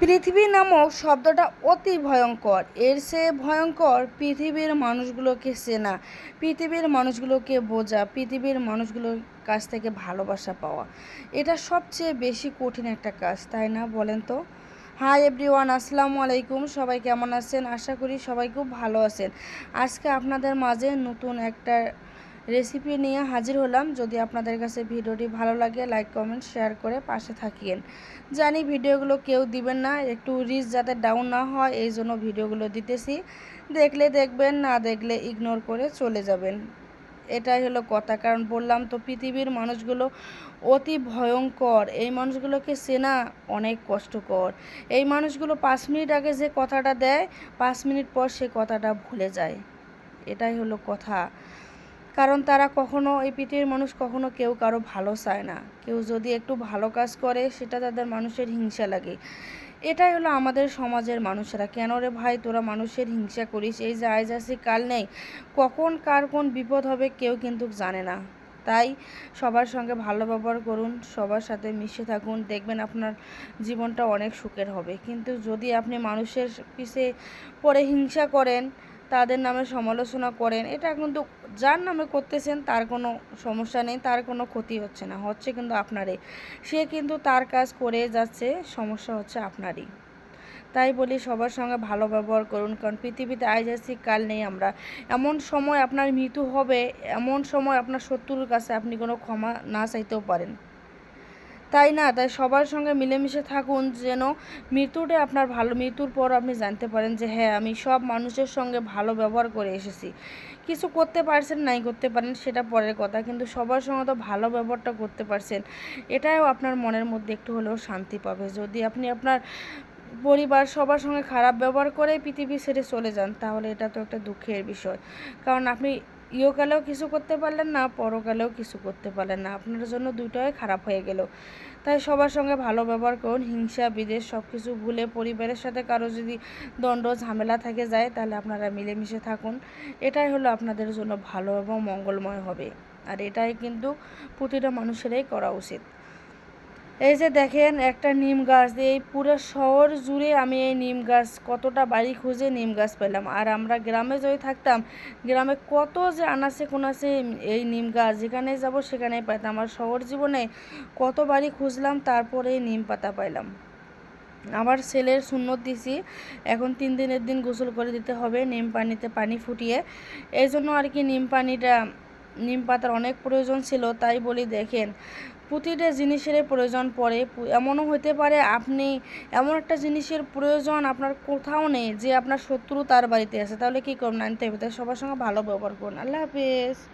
পৃথিবী নামক শব্দটা অতি ভয়ঙ্কর। এর সে ভয়ঙ্কর পৃথিবীর মানুষগুলোকে চেনা, পৃথিবীর মানুষগুলোকে বোঝা, পৃথিবীর মানুষগুলোর কাছ থেকে ভালোবাসা পাওয়া। এটা সবচেয়ে বেশি কঠিন একটা কাজ, তাই না বলেন তো? হাই এভরিওয়ান, আসসালামু আলাইকুম। সবাই কেমন আছেন? আশা করি সবাই খুব ভালো আছেন। আজকে আপনাদের মাঝে নতুন একটা রেসিপি নিয়ে হাজির হলাম। যদি আপনাদের কাছে ভিডিওটি ভালো লাগে লাইক কমেন্ট শেয়ার করে পাশে থাকিয়েন। জানি ভিডিওগুলো কেউ দিবেন না, একটু রিচ যাতে ডাউন না হয়, এই জন্য ভিডিওগুলো দিতেছি। দেখলে দেখবেন, না দেখলে ইগনোর করে চলে যাবেন। এটাই হলো কথা, কারণ বললাম তো, পৃথিবীর মানুষগুলো অতি ভয়ঙ্কর। এই মানুষগুলোকে চেনা অনেক কষ্টকর। এই মানুষগুলো পাঁচ মিনিট আগে যে কথাটা দেয়, পাঁচ মিনিট পর সে কথাটা ভুলে যায়। এটাই হলো কথা। কারণ তারা কখনো এই পৃথিবীর মানুষ কখনো কেউ কারও ভালো চায় না। কেউ যদি একটু ভালো কাজ করে, সেটা তাদের মানুষের হিংসা লাগে। এটাই হলো আমাদের সমাজের মানুষেরা। কেন রে ভাই, তোরা মানুষের হিংসা করিস? এই যে আজ আসি কাল নেই, কখন কার কোন বিপদ হবে কেউ কিন্তু জানে না। তাই সবার সঙ্গে ভালো ব্যবহার করুন, সবার সাথে মিশে থাকুন, দেখবেন আপনার জীবনটা অনেক সুখের হবে। কিন্তু যদি আপনি মানুষের পিছে পরে হিংসা করেন তাদের নামে সমালোচনা করেন। এটা কিন্তু যার নামে করতেছেন তার কোনো সমস্যা নেই, তার কোনো ক্ষতি হচ্ছে না, হচ্ছে কিন্তু আপনারই। সে কিন্তু তার কাজ করে যাচ্ছে, সমস্যা হচ্ছে আপনারই। তাই বলি সবার সঙ্গে ভালো ব্যবহার করুন, কারণ পৃথিবীতে আজ কাল নেই আমরা। এমন সময় আপনার মৃত্যু হবে, এমন সময় আপনার শত্রুর কাছে আপনি কোনো ক্ষমা না চাইতেও পারেন। তাই না? তাই সবার সঙ্গে মিলেমিশে থাকুন যেন মৃত্যুটা আপনার ভালো, মৃত্যুর পর আপনি জানতে পারেন যে হ্যাঁ আমি সব মানুষের সঙ্গে ভালো ব্যবহার করে এসেছি। কিছু করতে পারছেন, নাই করতে পারেন, সেটা পরের কথা। কিন্তু সবার সঙ্গে তো ভালো ব্যবহারটা করতে পারছেন, এটাও আপনার মনের মধ্যে একটু হলেও শান্তি পাবে। যদি আপনি আপনার পরিবার সবার সঙ্গে খারাপ ব্যবহার করে পৃথিবী ছেড়ে চলে যান, তাহলে এটা তো একটা দুঃখের বিষয়। কারণ আপনি ইহকালেও কিছু করতে পারলেন না, পরকালেও কিছু করতে পারলেন না। আপনার জন্য দুটোই খারাপ হয়ে গেল। তাই সবার সঙ্গে ভালো ব্যবহার করুন, হিংসা বিদেশ সব কিছু ভুলে পরিবারের সাথে কারও যদি দণ্ড, ঝামেলা থেকে যায়, তাহলে আপনারা মিলেমিশে থাকুন। এটাই হলো আপনাদের জন্য ভালো এবং মঙ্গলময় হবে। আর এটাই কিন্তু প্রতিটা মানুষেরই করা উচিত। এই যে দেখেন, একটা নিম গাছ এই পুরো শহর জুড়ে আমি এই নিম গাছ, কতটা বাড়ি খুঁজে নিম গাছ পেলাম। আর আমরা গ্রামে যদি থাকতাম, গ্রামে কত যে আনাচে কোনাচে এই নিম গাছ, যেখানে যাব সেখানেই পাইতাম। আর শহর জীবনে কত বাড়ি খুঁজলাম, তারপরে নিম পাতা পাইলাম। আমার ছেলের সুন্নত দিছি, এখন তিন দিনের দিন গোসল করে দিতে হবে, নিম পানিতে পানি ফুটিয়ে। এই জন্য আর কি নিম পানিটা নিম পাতার অনেক প্রয়োজন ছিল, তাই বলি দেখেন, প্রতিটা জিনিসের প্রয়োজন পড়ে। এমনও হতে পারে আপনি এমন একটা জিনিসের প্রয়োজন আপনার কোথাও নেই, যে আপনার শত্রু তার বাড়িতে আছে। তাহলে কী করবেন? আনতে হবে। তাই সবার সঙ্গে ভালো ব্যবহার করুন। আল্লাহ হাফেজ।